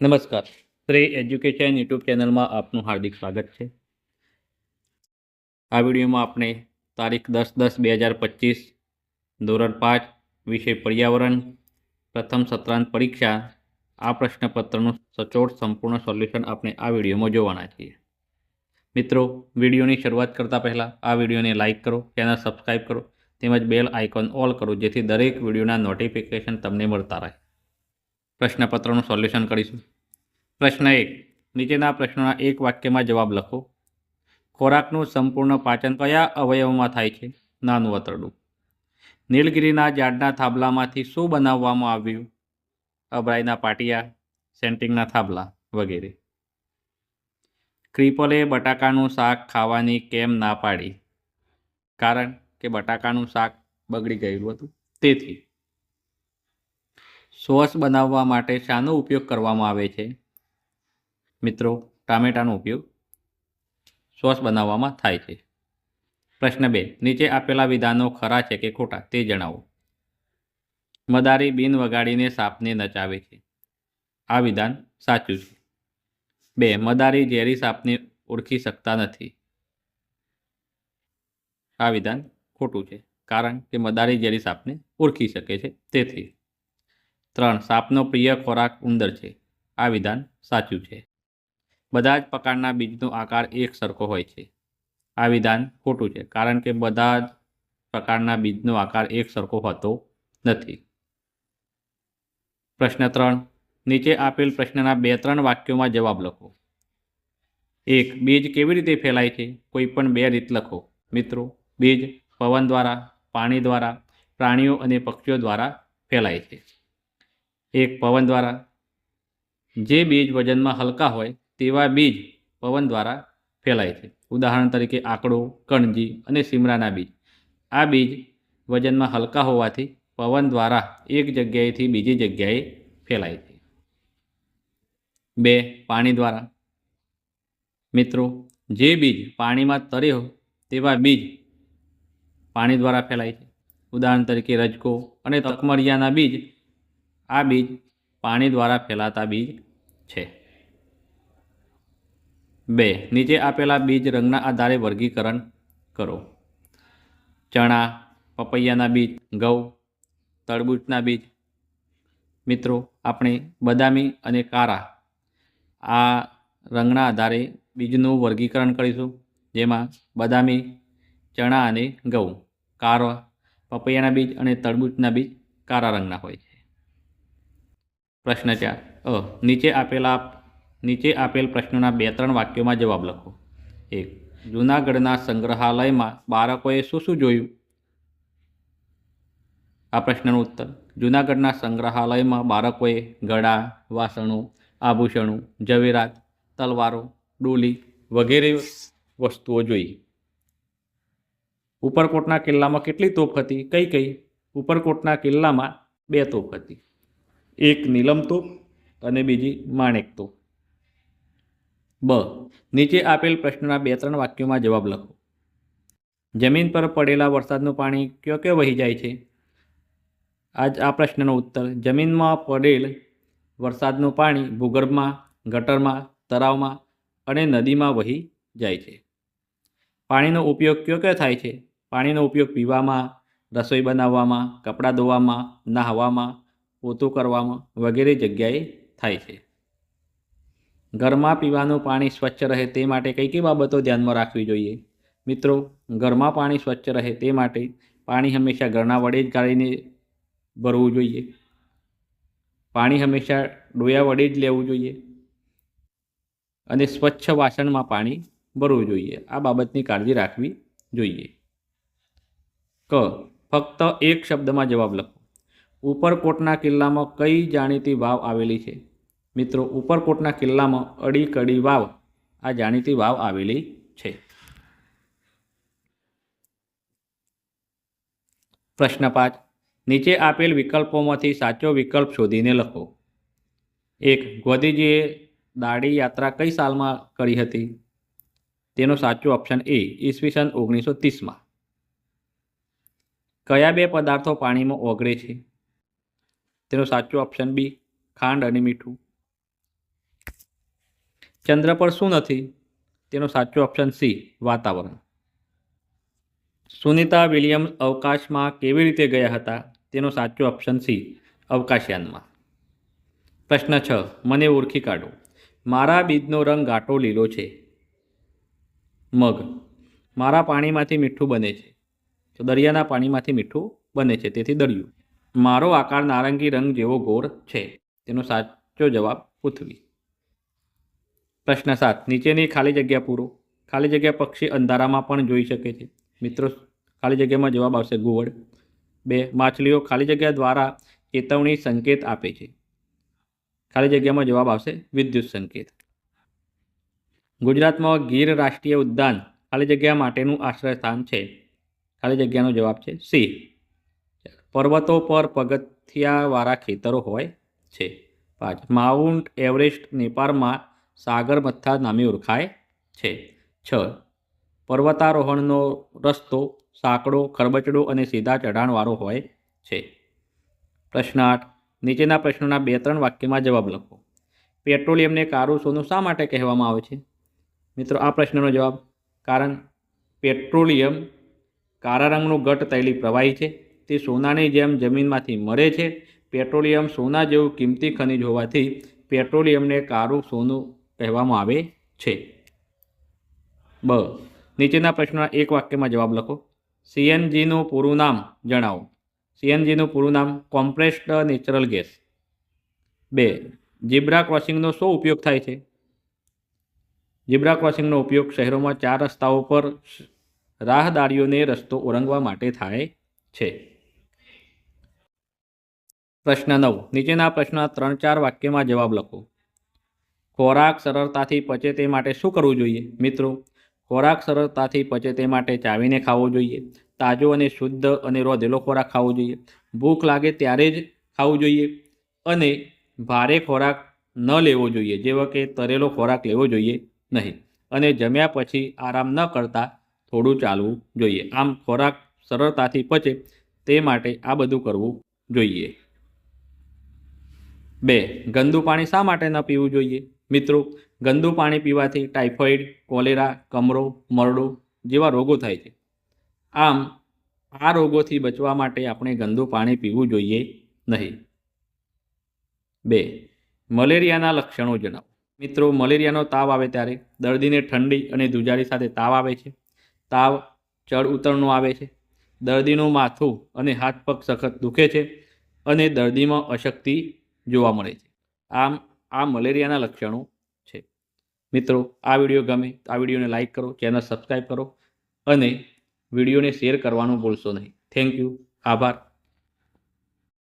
નમસ્કાર. Shri education YouTube ચેનલમાં આપનું હાર્દિક સ્વાગત છે. આ વિડીયોમાં આપણે તારીખ દસ દસ બે હજાર પચીસ, ધોરણ પાંચ, વિષય પર્યાવરણ, પ્રથમ સત્રાંત પરીક્ષા, આ પ્રશ્નપત્રનું સચોટ સંપૂર્ણ સોલ્યુશન આપણે આ વિડીયોમાં જોવાના છીએ. મિત્રો, વિડીયોની શરૂઆત કરતાં પહેલાં આ વિડીયોને લાઇક કરો, ચેનલ સબસ્ક્રાઈબ કરો, તેમજ બેલ આઇકોન ઓલ કરો, જેથી દરેક વિડીયોના નોટિફિકેશન તમને મળતા રહે. પ્રશ્નપત્રનું સોલ્યુશન કરીશું. પ્રશ્ન એક, નીચેના પ્રશ્નોના એક વાક્યમાં જવાબ લખો. ખોરાકનું સંપૂર્ણ પાચન કયા અવયવમાં થાય છે? નાનું વતરડું નીલગિરીના ઝાડના થાંભલામાંથી શું બનાવવામાં આવ્યું? અબરાઈના પાટિયા, સેન્ટિંગના થાંભલા વગેરે. ક્રિપલે બટાકાનું શાક ખાવાની કેમ ના પાડી? કારણ કે બટાકાનું શાક બગડી ગયેલું હતું. તેથી સોસ બનાવવા માટે શાનો ઉપયોગ કરવામાં આવે છે? મિત્રો, ટામેટાનો ઉપયોગ સોસ બનાવવામાં થાય છે. પ્રશ્ન બે, નીચે આપેલા વિધાનો ખરા છે કે ખોટા તે જણાવો. મદારી બિન વગાડીને સાપને નચાવે છે. આ વિધાન સાચું છે. બે, મદારી ઝેરી સાપને ઓળખી શકતા નથી. આ વિધાન ખોટું છે, કારણ કે મદારી ઝેરી સાપને ઓળખી શકે છે, તેથી. ત્રણ સાપનો પ્રિય ખોરાક ઉંદર છે. આ વિધાન સાચું છે. બધા જ પ્રકારના બીજનો આકાર એક સરખો હોય છે. આ વિધાન ખોટું છે, કારણ કે બધા જ પ્રકારના બીજનો આકાર એક સરખો હોતો નથી. પ્રશ્ન ત્રણ, નીચે આપેલ પ્રશ્નના બે ત્રણ વાક્યોમાં જવાબ લખો. એક, બીજ કેવી રીતે ફેલાય છે? કોઈ પણ બે રીત લખો. મિત્રો, બીજ પવન દ્વારા, પાણી દ્વારા, પ્રાણીઓ અને પક્ષીઓ દ્વારા ફેલાય છે. એક પવન દ્વારા. જે બીજ વજનમાં હલકા હોય તેવા બીજ પવન દ્વારા ફેલાય છે. ઉદાહરણ તરીકે આંકડો, કણજી અને સિમરાના બીજ. આ બીજ વજનમાં હલકા હોવાથી પવન દ્વારા એક જગ્યાએથી બીજી જગ્યાએ ફેલાય છે. બે, પાણી દ્વારા. મિત્રો, જે બીજ પાણીમાં તરે તેવા બીજ પાણી દ્વારા ફેલાય છે. ઉદાહરણ તરીકે રજકો અને તકમરિયાના બીજ આ બીજ પાણી દ્વારા ફેલાતા બીજ છે. બે, નીચે આપેલા બીજ રંગના આધારે વર્ગીકરણ કરો. ચણા, પપૈયાના બીજ, ઘઉં, તરબૂચના બીજ. મિત્રો, આપણે બદામી અને કારા આ રંગના આધારે બીજનું વર્ગીકરણ કરીશું, જેમાં બદામી, ચણા અને ઘઉં, કારા, પપૈયાના બીજ અને તરબૂચના બીજ કારા રંગના હોય પ્રશ્ન ચાર. અ, નીચે આપેલા, નીચે આપેલ પ્રશ્નોના બે ત્રણ વાક્યોમાં જવાબ લખો. એક, જૂનાગઢના સંગ્રહાલયમાં બાળકોએ શું શું જોયું? આ પ્રશ્નનો ઉત્તર. જૂનાગઢના સંગ્રહાલયમાં બાળકોએ ગળા, વાસણો, આભૂષણો, ઝવેરાત, તલવારો, ડોલી વગેરે વસ્તુઓ જોઈ. ઉપરકોટના કિલ્લામાં કેટલી તોપ હતી? કઈ કઈ? ઉપરકોટના કિલ્લામાં બે તોપ હતી. એક નીલમતોપ અને બીજી માણેક તોપ. બ. નીચે આપેલ પ્રશ્નના બે ત્રણ વાક્યોમાં જવાબ લખો. જમીન પર પડેલા વરસાદનું પાણી કયો કયો વહી જાય છે? આજ આ પ્રશ્નનો ઉત્તર. જમીનમાં પડેલ વરસાદનું પાણી ભૂગર્ભમાં, ગટરમાં, તળાવમાં અને નદીમાં વહી જાય છે. પાણીનો ઉપયોગ કયો કયો થાય છે? પાણીનો ઉપયોગ પીવામાં, રસોઈ બનાવવામાં, કપડાં ધોવામાં, નહાવામાં પોતું કરવામાં વગેરે જગ્યાએ થાય છે. ઘરમાં પીવાનું પાણી સ્વચ્છ રહે તે માટે કઈ કઈ બાબતો ધ્યાનમાં રાખવી જોઈએ? મિત્રો, ઘરમાં પાણી સ્વચ્છ રહે તે માટે પાણી હંમેશા ઘરના વડે જ ગાળીને ભરવું જોઈએ. પાણી હંમેશા ડોયા વડે જ લેવું જોઈએ. અને સ્વચ્છ વાસણમાં પાણી ભરવું જોઈએ. આ બાબતની કાળજી રાખવી જોઈએ. ક, ફક્ત એક શબ્દમાં જવાબ લખો. ઉપરકોટના કિલ્લામાં કઈ જાણીતી વાવ આવેલી છે? મિત્રો, ઉપરકોટના કિલ્લામાં અડી કડી વાવ આ જાણીતી વાવ આવેલી છે. પ્રશ્ન પાંચ. નીચે આપેલ વિકલ્પોમાંથી સાચો વિકલ્પ શોધીને લખો. એક, ગોધીજીએ દાડી યાત્રા કઈ સાલમાં કરી હતી? તેનો સાચો ઓપ્શન એ, ઈસવીસન ઓગણીસો ત્રીસમાં. કયા બે પદાર્થો પાણીમાં ઓગળે છે? તેનો સાચો ઓપ્શન બી ખાંડ અને મીઠું. ચંદ્ર પર શું નથી? તેનો સાચો ઓપ્શન સી, વાતાવરણ. સુનિતા વિલિયમ્સ અવકાશમાં કેવી રીતે ગયા હતા? તેનો સાચો ઓપ્શન સી, અવકાશયાનમાં. પ્રશ્ન છ, મને ઓળખી કાઢો. મારા બીજનો રંગ ઘાટો લીલો છે. મગ. મારા પાણીમાંથી મીઠું બને છે. તો દરિયાના પાણીમાંથી મીઠું બને છે, તેથી દરિયું. મારો આકાર નારંગી રંગ જેવો ગોળ છે. તેનો સાચો જવાબ પૃથ્વી. પ્રશ્ન સાત. નીચેની ખાલી જગ્યા પૂરો. ખાલી જગ્યા પક્ષી અંધારામાં પણ જોઈ શકે છે. મિત્રો, ખાલી જગ્યામાં જવાબ આવશે ગુવડ બે. માછલીઓ ખાલી જગ્યા દ્વારા ચેતવણી સંકેત આપે છે. ખાલી જગ્યામાં જવાબ આવશે વિદ્યુત સંકેત. ગુજરાતમાં ગીર રાષ્ટ્રીય ઉદ્યાન ખાલી જગ્યા માટેનું આશ્રય સ્થાન છે. ખાલી જગ્યાનો જવાબ છે સી. પર્વતો પર પગથિયાવાળા ખેતરો હોય છે. પાંચ, માઉન્ટ એવરેસ્ટ નેપાળમાં સાગરમથા નામે ઓળખાય છે. છ, પર્વતારોહણનો રસ્તો સાંકડો, ખરબચડો અને સીધા ચઢાણવાળો હોય છે. પ્રશ્ન આઠ, નીચેના પ્રશ્નોના બે ત્રણ વાક્યમાં જવાબ લખો. પેટ્રોલિયમને કારું સોનું શા માટે કહેવામાં આવે છે? મિત્રો, આ પ્રશ્નનો જવાબ, કારણ પેટ્રોલિયમ કાળા રંગનું ઘટ તૈલી પ્રવાહી છે. તે સોનાની જેમ જમીનમાંથી મળે છે. પેટ્રોલિયમ સોના જેવું કિંમતી ખનિજ હોવાથી પેટ્રોલિયમને કારું સોનું કહેવામાં આવે છે. બ. નીચેના પ્રશ્નના એક વાક્યમાં જવાબ લખો. સીએનજીનું પૂરું નામ જણાવો. સીએનજીનું પૂરું નામ કોમ્પ્રેસ્ડ નેચરલ ગેસ. બે. જીબ્રા ક્રોસિંગનો શું ઉપયોગ થાય છે? જીબ્રા ક્રોસિંગનો ઉપયોગ શહેરોમાં ચાર રસ્તાઓ પર રાહદારીઓને રસ્તો ઓળંગવા માટે થાય છે. પ્રશ્ન નવ. નીચેના પ્રશ્નના ત્રણ ચાર વાક્યમાં જવાબ લખો. ખોરાક સરળતાથી પચે તે માટે શું કરવું જોઈએ? મિત્રો, ખોરાક સરળતાથી પચે તે માટે ચાવીને ખાવો જોઈએ. તાજો અને શુદ્ધ અને રોધેલો ખોરાક ખાવો જોઈએ. ભૂખ લાગે ત્યારે જ ખાવું જોઈએ અને ભારે ખોરાક ન લેવો જોઈએ, જેવો કે તરેલો ખોરાક લેવો જોઈએ નહીં. અને જમ્યા પછી આરામ ન કરતા થોડું ચાલવું જોઈએ. આમ ખોરાક સરળતાથી પચે તે માટે આ બધું કરવું જોઈએ. બે, ગંદુ પાણી શા માટે ન પીવું જોઈએ? મિત્રો, ગંદુ પાણી પીવાથી ટાઇફોઇડ કોલેરા, કમરો, મરડો જેવા રોગો થાય છે. આમ, આ રોગોથી બચવા માટે આપણે ગંદુ પાણી પીવું જોઈએ નહીં. બે, મલેરિયાના લક્ષણો જણાવો. મિત્રો, મલેરિયાનો તાવ આવે ત્યારે દર્દીને ઠંડી અને ધુજારી સાથે તાવ આવે છે. તાવ, ચડ ઉતરનો આવે છે. દર્દીનું માથું અને હાથ પગ સખત દુખે છે અને દર્દીમાં અશક્તિ જોવા મળે છે. આમ, આ મલેરિયાના લક્ષણો છે. મિત્રો, આ વીડિયો ગમે તો આ વિડીયોને લાઇક કરો, ચેનલ સબસ્ક્રાઈબ કરો અને વિડીયોને શેર કરવાનું ભૂલશો નહીં. થેન્ક યુ, આભાર.